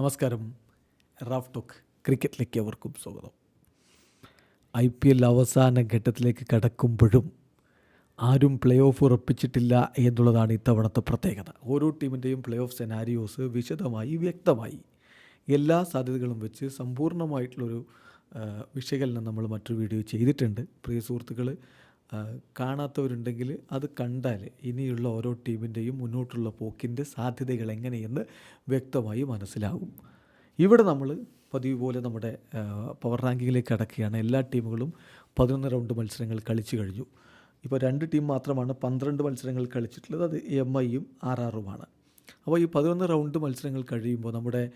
നമസ്കാരം. Raf talk ക്രിക്കറ്റിലേക്ക് അവർക്കും സ്വാഗതം. ഐ പി എൽ അവസാന ഘട്ടത്തിലേക്ക് കടക്കുമ്പോഴും ആരും പ്ലേ ഓഫ് ഉറപ്പിച്ചിട്ടില്ല എന്നുള്ളതാണ് ഇത്തവണത്തെ പ്രത്യേകത. ഓരോ ടീമിന്റെയും പ്ലേ ഓഫ് സെനാരിയോസ് വിശദമായി വ്യക്തമായി എല്ലാ സാധ്യതകളും വെച്ച് സമ്പൂർണമായിട്ടുള്ളൊരു വിശകലനം നമ്മൾ മറ്റൊരു വീഡിയോ ചെയ്തിട്ടുണ്ട്. പ്രിയ സുഹൃത്തുക്കൾ കാണാത്തവരുണ്ടെങ്കിൽ അത് കണ്ടാൽ ഇനിയുള്ള ഓരോ ടീമിന്റെയും മുന്നോട്ടുള്ള പോക്കിന്റെ സാധ്യതകൾ എങ്ങനെയെന്ന് വ്യക്തമായി മനസ്സിലാകും. ഇവിടെ നമ്മൾ പതിവ് പോലെ നമ്മുടെ പവർ റാങ്കിങ്ങിലേക്ക് അടക്കുകയാണ് എല്ലാ ടീമുകളും പതിനൊന്ന് റൗണ്ട് മത്സരങ്ങൾ കളിച്ചു കഴിഞ്ഞു. ഇപ്പോൾ രണ്ട് ടീം മാത്രമാണ് പന്ത്രണ്ട് മത്സരങ്ങൾ കളിച്ചിട്ടുള്ളത്. അത് എം ഐയും ആർ ആറുമാണ് അപ്പോൾ ഈ പതിനൊന്ന് റൗണ്ട് മത്സരങ്ങൾ കഴിയുമ്പോൾ നമ്മുടെ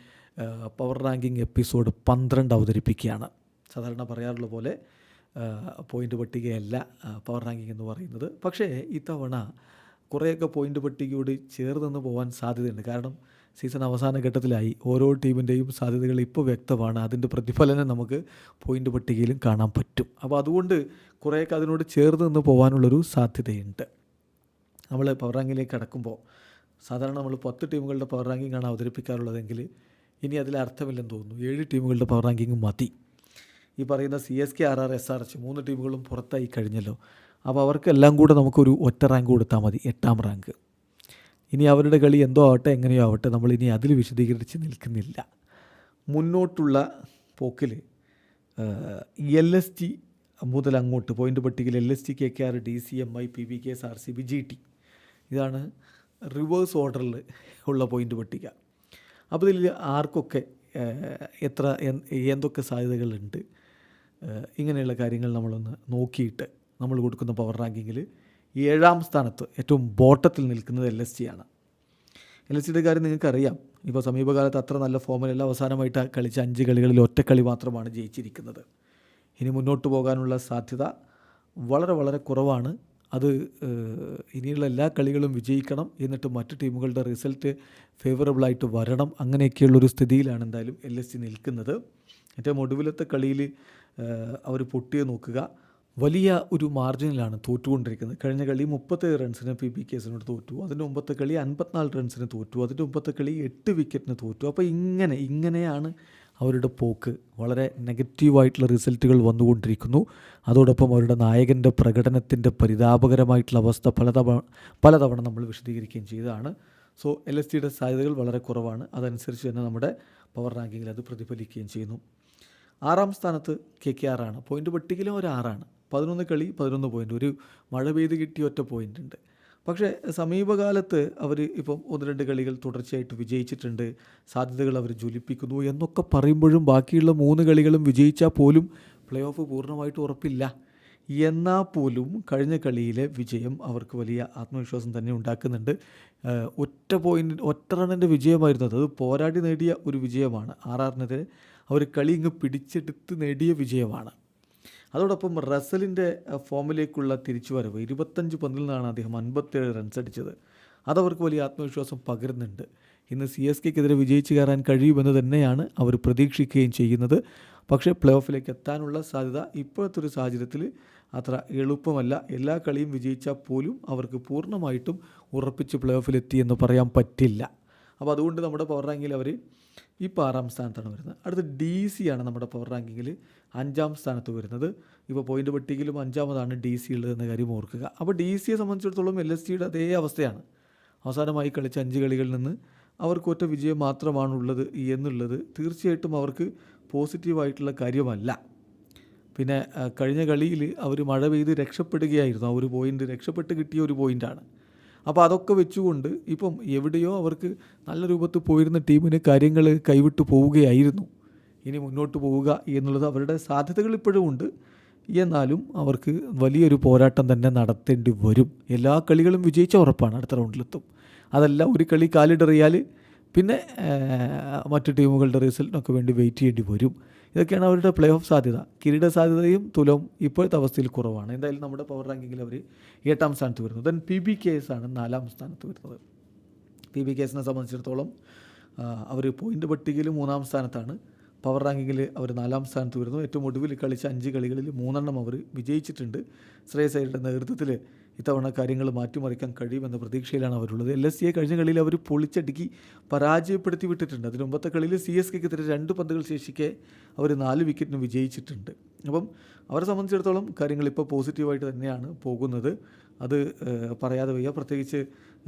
പവർ റാങ്കിങ് എപ്പിസോഡ് പന്ത്രണ്ട് അവതരിപ്പിക്കുകയാണ്. സാധാരണ പറയാറുള്ള പോലെ പോയിന്റ് പട്ടികയല്ല പവർ റാങ്കിങ് എന്ന് പറയുന്നത്. പക്ഷേ ഇത്തവണ കുറേയൊക്കെ പോയിന്റ് പട്ടികയോട് ചേർന്ന് പോകാൻ സാധ്യതയുണ്ട്. കാരണം സീസൺ അവസാന ഘട്ടത്തിലായി ഓരോ ടീമിന്റെയും സാധ്യതകൾ ഇപ്പോൾ വ്യക്തമാണ്. അതിന്റെ പ്രതിഫലനം നമുക്ക് പോയിന്റ് പട്ടികയിലും കാണാൻ പറ്റും. അപ്പോൾ അതുകൊണ്ട് കുറേയൊക്കെ അതിനോട് ചേർന്ന് നിന്ന് പോകാനുള്ളൊരു സാധ്യതയുണ്ട്. നമ്മൾ പവർ റാങ്കിങ്ങിലേക്ക് കടക്കുമ്പോൾ സാധാരണ നമ്മൾ പത്ത് ടീമുകളുടെ പവർ റാങ്കിങ് ആണ് അവതരിപ്പിക്കാറുള്ളതെങ്കിൽ ഇനി അതിൽ അർത്ഥമില്ലെന്ന് തോന്നുന്നു. ഏഴ് ടീമുകളുടെ പവർ റാങ്കിങ് മതി. ഈ പറയുന്ന C S K R R S R H മൂന്ന് ടീമുകളും പുറത്തായി കഴിഞ്ഞല്ലോ. അപ്പോൾ അവർക്കെല്ലാം കൂടെ നമുക്കൊരു ഒറ്റ റാങ്ക് കൊടുത്താൽ മതി എട്ടാം റാങ്ക് ഇനി അവരുടെ കളി എന്തോ ആവട്ടെ എങ്ങനെയോ ആവട്ടെ നമ്മൾ ഇനി അതിൽ വിശദീകരിച്ച് നിൽക്കുന്നില്ല. മുന്നോട്ടുള്ള പോക്കിൽ എൽ എസ് ടി മുതൽ അങ്ങോട്ട് പോയിന്റ് പട്ടികയിൽ L S T K K R D C M I P B K S R C B G T ഇതാണ് റിവേഴ്സ് ഓർഡറിൽ ഉള്ള പോയിന്റ് പട്ടിക. അപ്പോൾ ഇതിൽ ആർക്കൊക്കെ എത്ര എന്തൊക്കെ സാധ്യതകളുണ്ട്? ഇങ്ങനെയുള്ള കാര്യങ്ങൾ നമ്മളൊന്ന് നോക്കിയിട്ട് നമ്മൾ കൊടുക്കുന്ന പവർ റാങ്കിങ്ങിൽ ഏഴാം സ്ഥാനത്ത് ഏറ്റവും ബോട്ടത്തിൽ നിൽക്കുന്നത് എൽ എസ് സി ആണ്. എൽ എസ് സിയുടെ കാര്യം നിങ്ങൾക്കറിയാം. ഇപ്പോൾ സമീപകാലത്ത് അത്ര നല്ല ഫോമിലല്ല അവസാനമായിട്ട് കളിച്ച അഞ്ച് കളികളിൽ ഒറ്റക്കളി മാത്രമാണ് ജയിച്ചിരിക്കുന്നത്. ഇനി മുന്നോട്ട് പോകാനുള്ള സാധ്യത വളരെ വളരെ കുറവാണ്. അത് ഇനിയുള്ള എല്ലാ കളികളും വിജയിക്കണം എന്നിട്ട് മറ്റു ടീമുകളുടെ റിസൾട്ട് ഫേവറബിളായിട്ട് വരണം അങ്ങനെയൊക്കെയുള്ളൊരു സ്ഥിതിയിലാണ് എന്തായാലും എൽ എസ് സി നിൽക്കുന്നത്. ഏറ്റവും ഒടുവിലത്തെ കളിയിൽ അവർ പൊട്ടിയെ നോക്കുക. വലിയ ഒരു മാർജിനിലാണ് തോറ്റുകൊണ്ടിരിക്കുന്നത്. കഴിഞ്ഞ കളി മുപ്പത്തേഴ് റൺസിന് പി ബി കേസിനോട് തോറ്റു. അതിന്റെ മുമ്പത്തെ കളി അൻപത്തിനാല് റൺസിന് തോറ്റു. അതിന്റെ മുമ്പത്തെ കളി എട്ട് വിക്കറ്റിന് തോറ്റു. അപ്പോൾ ഇങ്ങനെ ഇങ്ങനെയാണ് അവരുടെ പോക്ക്. വളരെ നെഗറ്റീവായിട്ടുള്ള റിസൾട്ടുകൾ വന്നുകൊണ്ടിരിക്കുന്നു. അതോടൊപ്പം അവരുടെ നായകന്റെ പ്രകടനത്തിന്റെ പരിതാപകരമായിട്ടുള്ള അവസ്ഥ പലതവണ പലതവണ നമ്മൾ വിശദീകരിക്കുകയും ചെയ്തതാണ്. സോ എൽ എസ് ടിയുടെ സാധ്യതകൾ വളരെ കുറവാണ്. അതനുസരിച്ച് തന്നെ നമ്മുടെ പവർ റാങ്കിങ്ങിൽ അത് പ്രതിഫലിക്കുകയും ചെയ്യുന്നു. ആറാം സ്ഥാനത്ത് കെ കെ ആറാണ് പോയിന്റ് പട്ടികയിലും ഒരു ആറാണ് പതിനൊന്ന് കളി പതിനൊന്ന് പോയിന്റ് ഒരു മഴ പെയ്ത് കിട്ടിയ ഒറ്റ പോയിന്റ് ഉണ്ട്. പക്ഷേ സമീപകാലത്ത് അവർ ഇപ്പം ഒന്ന് രണ്ട് കളികൾ തുടർച്ചയായിട്ട് വിജയിച്ചിട്ടുണ്ട്. സാധ്യതകൾ അവർ ജ്വലിപ്പിക്കുന്നു എന്നൊക്കെ പറയുമ്പോഴും ബാക്കിയുള്ള മൂന്ന് കളികളും വിജയിച്ചാൽ പോലും പ്ലേ ഓഫ് പൂർണമായിട്ട് ഉറപ്പില്ല. എന്നാൽ പോലും കഴിഞ്ഞ കളിയിലെ വിജയം അവർക്ക് വലിയ ആത്മവിശ്വാസം തന്നെ ഉണ്ടാക്കുന്നുണ്ട്. ഒറ്റ പോയിന്റ് ഒറ്റ റണ്ണിന്റെ വിജയമായിരുന്നു അത്. പോരാടി നേടിയ ഒരു വിജയമാണ്. ആർ ആറിനെതിരെ അവർ കളി ഇങ്ങ് പിടിച്ചെടുത്ത് നേടിയ വിജയമാണ്. അതോടൊപ്പം റസലിന്റെ ഫോമിലേക്കുള്ള തിരിച്ചുവരവ് ഇരുപത്തഞ്ച് പന്തിൽ നിന്നാണ് അദ്ദേഹം അൻപത്തേഴ് റൺസ് അടിച്ചത്. അതവർക്ക് വലിയ ആത്മവിശ്വാസം പകരുന്നുണ്ട്. ഇന്ന് സി എസ് കെക്കെതിരെ വിജയിച്ച് കയറാൻ കഴിയുമെന്ന് തന്നെയാണ് അവർ പ്രതീക്ഷിക്കുകയും ചെയ്യുന്നത്. പക്ഷേ പ്ലേ ഓഫിലേക്ക് എത്താനുള്ള സാധ്യത ഇപ്പോഴത്തെ ഒരു സാഹചര്യത്തിൽ അത്ര എളുപ്പമല്ല. എല്ലാ കളിയും വിജയിച്ചാൽ പോലും അവർക്ക് പൂർണമായിട്ടും ഉറപ്പിച്ച് പ്ലേ ഓഫിലെത്തി എന്ന് പറയാൻ പറ്റില്ല. അപ്പോൾ അതുകൊണ്ട് നമ്മുടെ പവർ റാങ്കിൽ അവർ ഇപ്പോൾ ആറാം സ്ഥാനത്താണ് വരുന്നത്. അടുത്ത ഡി സി ആണ് നമ്മുടെ പവർ റാങ്കിങ്ങിൽ അഞ്ചാം സ്ഥാനത്ത് വരുന്നത്. ഇപ്പോൾ പോയിന്റ് പട്ടികയിലും അഞ്ചാമതാണ് ഡി സി ഉള്ളത് എന്ന കാര്യം ഓർക്കുക. അപ്പോൾ ഡി സിയെ സംബന്ധിച്ചിടത്തോളം എൽ എസ് ടിയുടെ അതേ അവസ്ഥയാണ്. അവസാനമായി കളിച്ച അഞ്ച് കളികളിൽ നിന്ന് അവർക്ക് ഒറ്റ വിജയം മാത്രമാണുള്ളത് എന്നുള്ളത് തീർച്ചയായിട്ടും അവർക്ക് പോസിറ്റീവായിട്ടുള്ള കാര്യമല്ല. പിന്നെ കഴിഞ്ഞ കളിയിൽ അവർ മഴ പെയ്ത് രക്ഷപ്പെടുകയായിരുന്നു. ആ ഒരു പോയിന്റ് രക്ഷപ്പെട്ട് കിട്ടിയ ഒരു പോയിന്റാണ് അപ്പോൾ അതൊക്കെ വെച്ചുകൊണ്ട് ഇപ്പം എവിടെയോ അവർക്ക് നല്ല രൂപത്തിൽ പോയിരുന്ന ടീമിന് കാര്യങ്ങൾ കൈവിട്ട് പോവുകയായിരുന്നു. ഇനി മുന്നോട്ട് പോവുക എന്നുള്ളത് അവരുടെ സാധ്യതകൾ ഇപ്പോഴും ഉണ്ട്. എന്നാലും അവർക്ക് വലിയൊരു പോരാട്ടം തന്നെ നടത്തേണ്ടി വരും. എല്ലാ കളികളും വിജയിച്ച ഉറപ്പാണ് അടുത്ത റൗണ്ടിലെത്തും അതല്ല ഒരു കളി കാലിടറിയാൽ പിന്നെ മറ്റ് ടീമുകളുടെ റിസൾട്ടിനൊക്കെ വേണ്ടി വെയിറ്റ് ചെയ്യേണ്ടി വരും. ഇതൊക്കെയാണ് അവരുടെ പ്ലേ ഓഫ് സാധ്യത. കിരീട സാധ്യതയും തുലവും ഇപ്പോഴത്തെ അവസ്ഥയിൽ കുറവാണ്. എന്തായാലും നമ്മുടെ പവർ റാങ്കിങ്ങിൽ അവർ എട്ടാം സ്ഥാനത്ത് വരുന്നത് then P B K S ആണ് നാലാം സ്ഥാനത്ത് വരുന്നത്. പി ബി കെ എസിനെ സംബന്ധിച്ചിടത്തോളം അവർ പോയിന്റ് പട്ടികയിൽ മൂന്നാം സ്ഥാനത്താണ്. പവർ റാങ്കിങ്ങിൽ അവർ നാലാം സ്ഥാനത്ത് വരുന്നു. ഏറ്റവും ഒടുവിൽ കളിച്ച അഞ്ച് കളികളിൽ മൂന്നെണ്ണം അവർ വിജയിച്ചിട്ടുണ്ട്. ശ്രേയസ് അയ്യരുടെ നേതൃത്വത്തിൽ ഇത്തവണ കാര്യങ്ങൾ മാറ്റിമറിക്കാൻ കഴിയുമെന്ന പ്രതീക്ഷയിലാണ് അവരുള്ളത്. എൽ എസ് സിയെ കഴിഞ്ഞ കളിയിൽ അവർ പൊളിച്ചടുക്കി പരാജയപ്പെടുത്തി വിട്ടിട്ടുണ്ട്. അതിന് മുമ്പത്തെ കളിയിൽ സി എസ് കെക്കെതിരെ രണ്ട് പന്തുകൾ ശേഷിക്കെ അവർ നാല് വിക്കറ്റിന് വിജയിച്ചിട്ടുണ്ട്. അപ്പം അവരെ സംബന്ധിച്ചിടത്തോളം കാര്യങ്ങൾ ഇപ്പോൾ പോസിറ്റീവായിട്ട് തന്നെയാണ് പോകുന്നത്. അത് പറയാതെ വയ്യ. പ്രത്യേകിച്ച്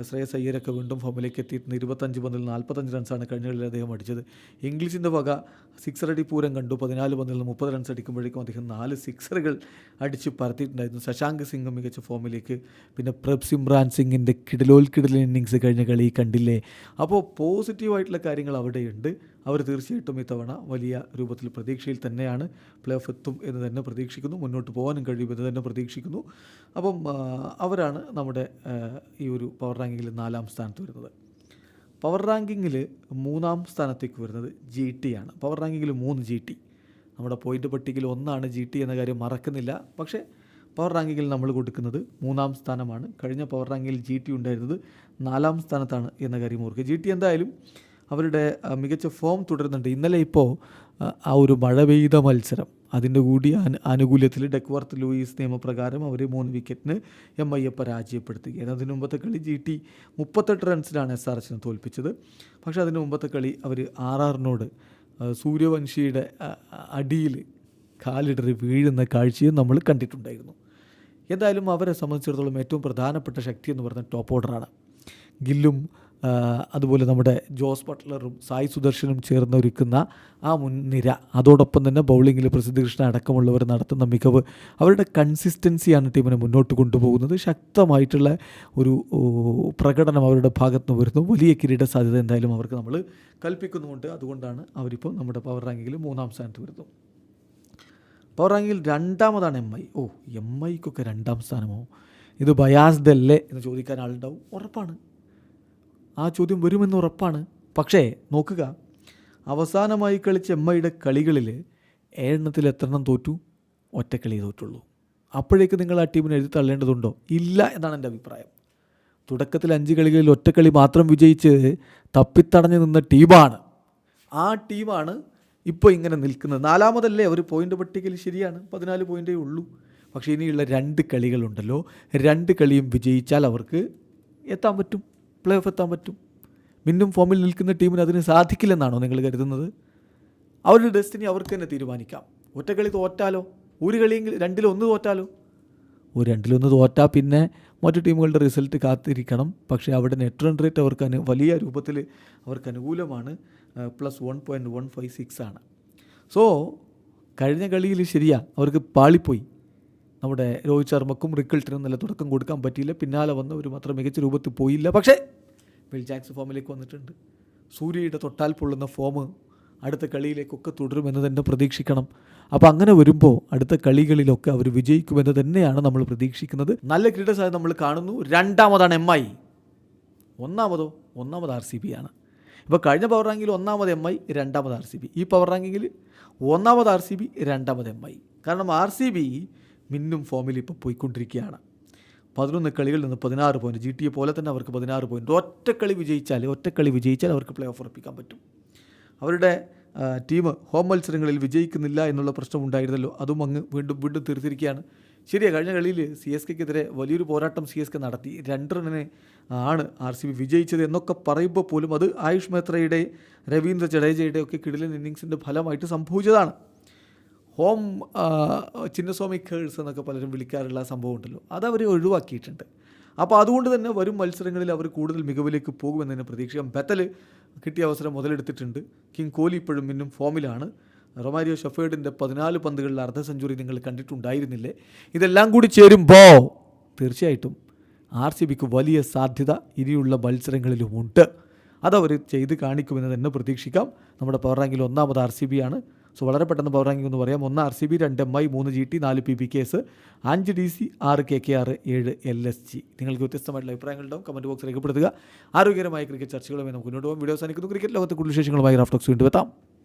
ശ്രേയസ് അയ്യരൊക്കെ വീണ്ടും ഫോമിലേക്ക് എത്തിയിട്ടുണ്ട്. ഇരുപത്തഞ്ച് പന്തിൽ നാൽപ്പത്തഞ്ച് റൺസാണ് കഴിഞ്ഞ കളിയിൽ അദ്ദേഹം അടിച്ചത്. ഇംഗ്ലീഷിന്റെ വക സിക്സർ അടി പൂരം കണ്ടു. പതിനാല് പന്തിൽ മുപ്പത് റൺസ് അടിക്കുമ്പോഴേക്കും അദ്ദേഹം നാല് സിക്സറുകൾ അടിച്ച് പരത്തിയിട്ടുണ്ടായിരുന്നു ശശാങ്ക് സിംഗ് മികച്ച ഫോമിലേക്ക്. പിന്നെ പ്രഭ് സിമ്രാൻ സിംഗിന്റെ കിടലോൽക്കിടൽ ഇന്നിങ്സ് കഴിഞ്ഞ കളി കണ്ടില്ലേ? അപ്പോൾ പോസിറ്റീവായിട്ടുള്ള കാര്യങ്ങൾ അവിടെയുണ്ട്. അവർ തീർച്ചയായിട്ടും ഇത്തവണ വലിയ രൂപത്തിൽ പ്രതീക്ഷയിൽ തന്നെയാണ്. പ്ലേ ഓഫ് എത്തും എന്ന് തന്നെ പ്രതീക്ഷിക്കുന്നു. മുന്നോട്ട് പോകാനും കഴിയുമെന്ന് തന്നെ പ്രതീക്ഷിക്കുന്നു. അപ്പം അവരാണ് നമ്മുടെ ഈ ഒരു പവർ റാങ്കിങ്ങിൽ നാലാം സ്ഥാനത്ത് വരുന്നത്. പവർ റാങ്കിങ്ങിൽ മൂന്നാം സ്ഥാനത്തേക്ക് വരുന്നത് ജി ടി ആണ്. പവർ റാങ്കിങ്ങിൽ മൂന്ന് ജി ടി നമ്മുടെ പോയിന്റ് പട്ടികയിൽ ഒന്നാണ് ജി ടി എന്ന കാര്യം മറക്കുന്നില്ല. പക്ഷേ പവർ റാങ്കിങ്ങിൽ നമ്മൾ കൊടുക്കുന്നത് മൂന്നാം സ്ഥാനമാണ്. കഴിഞ്ഞ പവർ റാങ്കിങ്ങിൽ ജി ടി ഉണ്ടായിരുന്നത് നാലാം സ്ഥാനത്താണ് എന്ന കാര്യം ഓർക്കുക. ജി ടി എന്തായാലും അവരുടെ മികച്ച ഫോം തുടരുന്നുണ്ട്. ഇന്നലെ ഇപ്പോൾ ആ, ഒരു മഴ പെയ്ത മത്സരം. അതിന്റെ കൂടി ആനുകൂല്യത്തിൽ ഡെക്വർത്ത് ലൂയിസ് നിയമപ്രകാരം അവർ മൂന്ന് വിക്കറ്റിന് എം ഐയെ പരാജയപ്പെടുത്തുകയാണ്. അതിന് മുമ്പത്തെ കളി ജി ടി മുപ്പത്തെട്ട് റൺസിലാണ് എസ് ആർ എച്ചിനെ തോൽപ്പിച്ചത്. പക്ഷേ അതിനു മുമ്പത്തെ കളി അവർ ആർ ആറിനോട് സൂര്യവംശിയുടെ അടിയിൽ കാലിടറി വീഴുന്ന കാഴ്ചയും നമ്മൾ കണ്ടിട്ടുണ്ടായിരുന്നു. എന്തായാലും അവരെ സംബന്ധിച്ചിടത്തോളം ഏറ്റവും പ്രധാനപ്പെട്ട ശക്തി എന്ന് പറയുന്നത് ടോപ്പ് ഓർഡറാണ്. ഗില്ലും അതുപോലെ നമ്മുടെ ജോസ് ബട്ട്ലറും സായി സുദർശനും ചേർന്ന് ഒരുക്കുന്ന ആ മുൻനിര അതോടൊപ്പം തന്നെ ബൗളിങ്ങിൽ പ്രസിദ്ധ കൃഷ്ണ അടക്കമുള്ളവർ നടത്തുന്ന മികവ് അവരുടെ കൺസിസ്റ്റൻസിയാണ് ടീമിനെ മുന്നോട്ട് കൊണ്ടുപോകുന്നത്. ശക്തമായിട്ടുള്ള ഒരു പ്രകടനം അവരുടെ ഭാഗത്ത് നിന്ന് വരുന്നു. വലിയ കിരീട സാധ്യത എന്തായാലും അവർക്ക് നമ്മൾ കൽപ്പിക്കുന്നുമുണ്ട്. അതുകൊണ്ടാണ് അവരിപ്പോൾ നമ്മുടെ പവർ റാങ്കിങ്ങിൽ മൂന്നാം സ്ഥാനത്ത് വരുന്നു. പവർ റാങ്കിൽ രണ്ടാമതാണ് എം ഐ ഓ എം ഐക്കൊക്കെ രണ്ടാം സ്ഥാനമോ? ഇത് ബയാസ്ദല്ലേ എന്ന് ചോദിക്കാൻ ആളുണ്ടാവും. ഉറപ്പാണ്. ആ ചോദ്യം വരുമെന്ന് ഉറപ്പാണ്. പക്ഷേ നോക്കുക. അവസാനമായി കളിച്ച എമ്മയുടെ കളികളിൽ ഏഴെണ്ണത്തിൽ എത്രണ്ണം തോറ്റു? ഒറ്റക്കളി തോറ്റുള്ളൂ. അപ്പോഴേക്ക് നിങ്ങൾ ആ ടീമിനെ എഴുതി തള്ളേണ്ടതുണ്ടോ? ഇല്ല എന്നാണ് എന്റെ അഭിപ്രായം. തുടക്കത്തിൽ അഞ്ച് കളികളിൽ ഒറ്റക്കളി മാത്രം വിജയിച്ച് തപ്പിത്തടഞ്ഞു നിന്ന ടീമാണ്. ആ ടീമാണ് ഇപ്പോൾ ഇങ്ങനെ നിൽക്കുന്നത്. നാലാമതല്ലേ അവർ പോയിന്റ് പട്ടികയിൽ ശരിയാണ്. പതിനാല് പോയിന്റേ ഉള്ളൂ. പക്ഷേ ഇനിയുള്ള രണ്ട് കളികളുണ്ടല്ലോ. രണ്ട് കളിയും വിജയിച്ചാൽ അവർക്ക് എത്താൻ പറ്റും. പ്ലേ ഓഫ് എത്താൻ പറ്റും. മിന്നും ഫോമിൽ നിൽക്കുന്ന ടീമിന് അതിന് സാധിക്കില്ലെന്നാണോ നിങ്ങൾ കരുതുന്നത്? അവരുടെ ഡെസ്റ്റിനി അവർക്ക് തന്നെ തീരുമാനിക്കാം. ഒറ്റക്കളി തോറ്റാലോ? ഒരു കളിയെങ്കിൽ രണ്ടിലൊന്ന് തോറ്റാലോ? ഒരു രണ്ടിലൊന്ന് തോറ്റാൽ പിന്നെ മറ്റു ടീമുകളുടെ റിസൾട്ട് കാത്തിരിക്കണം. പക്ഷേ അവിടെ നെറ്റ് റൺ റേറ്റ് അവർക്ക് അനു വലിയ രൂപത്തിൽ അവർക്ക് അനുകൂലമാണ്. Plus one point one five six ആണ്. സോ കഴിഞ്ഞ കളിയിൽ ശരിയാ. അവർക്ക് പാളിപ്പോയി. നമ്മുടെ രോഹിത് ശർമ്മക്കും റിക്കിൾട്ടിനും നല്ല തുടക്കം കൊടുക്കാൻ പറ്റിയില്ല. പിന്നാലെ വന്നവർ മാത്രം മികച്ച രൂപത്തിൽ പോയില്ല. പക്ഷേ വിൽ ജാക്സ് ഫോമിലേക്ക് വന്നിട്ടുണ്ട്. സൂര്യയുടെ തൊട്ടാൽ പൊള്ളുന്ന ഫോം അടുത്ത കളിയിലേക്കൊക്കെ തുടരുമെന്ന് തന്നെ പ്രതീക്ഷിക്കണം. അപ്പോൾ അങ്ങനെ വരുമ്പോൾ അടുത്ത കളികളിലൊക്കെ അവർ വിജയിക്കുമെന്ന് തന്നെയാണ് നമ്മൾ പ്രതീക്ഷിക്കുന്നത്. നല്ല ക്രീഡസ് സാധ്യത നമ്മൾ കാണുന്നു. രണ്ടാമതാണ് എം ഐ ഒന്നാമതോ ഒന്നാമത് ആർ സി ബി ആണ്. ഇപ്പോൾ കഴിഞ്ഞ പവർ റാങ്കിൽ ഒന്നാമത് എം ഐ രണ്ടാമത് ആർ സി ബി ഈ പവർ റാങ്കിങ്ങിൽ ഒന്നാമത് ആർ സി ബി രണ്ടാമത് എം ഐ കാരണം ആർ സി ബി മിന്നും ഫോമിൽ ഇപ്പോൾ പോയിക്കൊണ്ടിരിക്കുകയാണ്. പതിനൊന്ന് കളികളിൽ നിന്ന് പതിനാറ് പോയിന്റ് ജി ടി എ പോലെ തന്നെ അവർക്ക് പതിനാറ് പോയിന്റ് ഒറ്റക്കളി വിജയിച്ചാൽ ഒറ്റക്കളി വിജയിച്ചാൽ അവർക്ക് പ്ലേ ഓഫ് ഉറപ്പിക്കാൻ പറ്റും. അവരുടെ ടീം ഹോം മത്സരങ്ങളിൽ വിജയിക്കുന്നില്ല എന്നുള്ള പ്രശ്നം ഉണ്ടായിരുന്നല്ലോ. അതും അങ്ങ് വീണ്ടും വീണ്ടും തീർത്തിരിക്കുകയാണ്. ശരിയാണ് കഴിഞ്ഞ കളിയിൽ സി എസ് കെക്കെതിരെ വലിയൊരു പോരാട്ടം സി എസ് കെ നടത്തി. രണ്ട് റണ്ണിന് ആണ് ആർ സി ബി വിജയിച്ചത് എന്നൊക്കെ പറയുമ്പോൾ പോലും അത് ആയുഷ് മേത്രയുടെ രവീന്ദ്ര ജഡേജയുടെ ഒക്കെ കിടിലൻ ഇന്നിങ്സിന്റെ ഫലമായിട്ട് സംഭവിച്ചതാണ്. ഹോം ചിന്നസ്വാമി കേഴ്സ് എന്നൊക്കെ പലരും വിളിക്കാറുള്ള സംഭവം ഉണ്ടല്ലോ. അത് അതവർ ഒഴിവാക്കിയിട്ടുണ്ട്. അപ്പോൾ അതുകൊണ്ട് തന്നെ വരും മത്സരങ്ങളിൽ അവർ കൂടുതൽ മികവിലേക്ക് പോകുമെന്ന് തന്നെ പ്രതീക്ഷിക്കാം. ബെത്തൽ കിട്ടിയ അവസരം മുതലെടുത്തിട്ടുണ്ട്. കിങ് കോഹ്ലി ഇപ്പോഴും ഇന്നും ഫോമിലാണ്. റൊമാരിയോ ഷഫേഡിന്റെ പതിനാല് പന്തുകളിൽ അർദ്ധ സെഞ്ചുറി നിങ്ങൾ കണ്ടിട്ടുണ്ടായിരുന്നില്ലേ? ഇതെല്ലാം കൂടി ചേരുമ്പോൾ തീർച്ചയായിട്ടും ആർ സി ബിക്ക് വലിയ സാധ്യത ഇനിയുള്ള മത്സരങ്ങളിലുമുണ്ട്. അതവർ ചെയ്ത് കാണിക്കുമെന്ന് തന്നെ പ്രതീക്ഷിക്കാം. നമ്മുടെ പവർ റാങ്കിൽ ഒന്നാമത് ആർ സി ബി ആണ് സോ വളരെ പെട്ടെന്ന് പവർ റാങ്കിങ് എന്ന് പറയാം. ഒന്ന് ആർ സി ബി രണ്ട് എം ഐ മൂന്ന് ജി ടി നാല് പി ബി കേസ് അഞ്ച് ഡി സി ആറ് കെ കെ ആറ് ഏഴ് എൽ എസ് ജി നിങ്ങൾക്ക് വ്യത്യസ്തമായിട്ടുള്ള അഭിപ്രായങ്ങളുണ്ടാവും കമന്റ് ബോക്സ് രേഖപ്പെടുത്തുക. ആരോഗ്യകരമായ ക്രിക്കറ്റ് ചർച്ചകളുമായി നമുക്ക് മുന്നോട്ട് പോകാം. വീഡിയോ സാധിക്കുന്നു ക്രിക്കറ്റ് ലോകത്ത് കൂടുതൽ വിശേഷങ്ങളുമായി റാഫ്റ്റോക്സ് വീണ്ടും എത്താം.